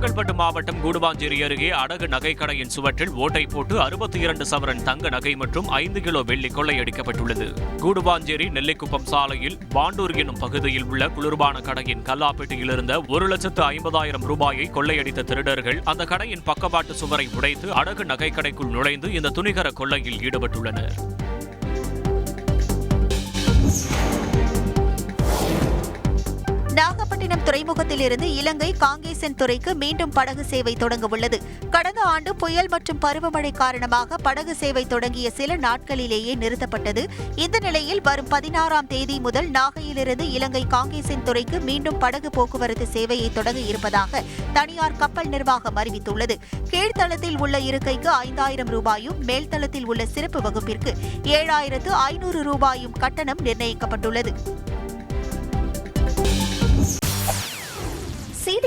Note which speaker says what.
Speaker 1: செங்கல்பட்டு மாவட்டம் கூடுவாஞ்சேரி அருகே அடகு நகைக்கடையின் சுவற்றில் ஓட்டை போட்டு அறுபத்தி இரண்டு சவரன் தங்க நகை மற்றும் ஐந்து கிலோ வெள்ளி கொள்ளையடிக்கப்பட்டுள்ளது கூடுவாஞ்சேரி நெல்லிக்குப்பம் சாலையில் பாண்டூர் எனும் பகுதியில் உள்ள குளிர்பான கடையின் கல்லாப்பெட்டியில் இருந்த ஒரு லட்சத்து ஐம்பதாயிரம் ரூபாயை கொள்ளையடித்த திருடர்கள் அந்த கடையின் பக்கவாட்டு சுவரை உடைத்து அடகு நகைக்கடைக்குள் நுழைந்து இந்த துணிகர கொள்ளையில் ஈடுபட்டுள்ளனர்.
Speaker 2: நாகப்பட்டினம் துறைமுகத்தில் இருந்து இலங்கை காங்கேசன் துறைக்கு மீண்டும் படகு சேவை தொடங்க உள்ளது கடந்த ஆண்டு புயல் மற்றும் பருவமழை காரணமாக படகு சேவை தொடங்கிய சில நாட்களிலேயே நிறுத்தப்பட்டது. இந்த நிலையில் வரும் பதினாறாம் தேதி முதல் நாகையிலிருந்து இலங்கை காங்கேசன் துறைக்கு மீண்டும் படகு போக்குவரத்து சேவையை தொடங்க இருப்பதாக தனியார் கப்பல் நிர்வாகம் அறிவித்துள்ளது. கீழ்த்தளத்தில் உள்ள இருக்கைக்கு ஐந்தாயிரம் ரூபாயும் மேல்தளத்தில் உள்ள சிறப்பு வகுப்பிற்கு ஏழாயிரத்து ஐநூறு ரூபாயும் கட்டணம் நிர்ணயிக்கப்பட்டுள்ளது.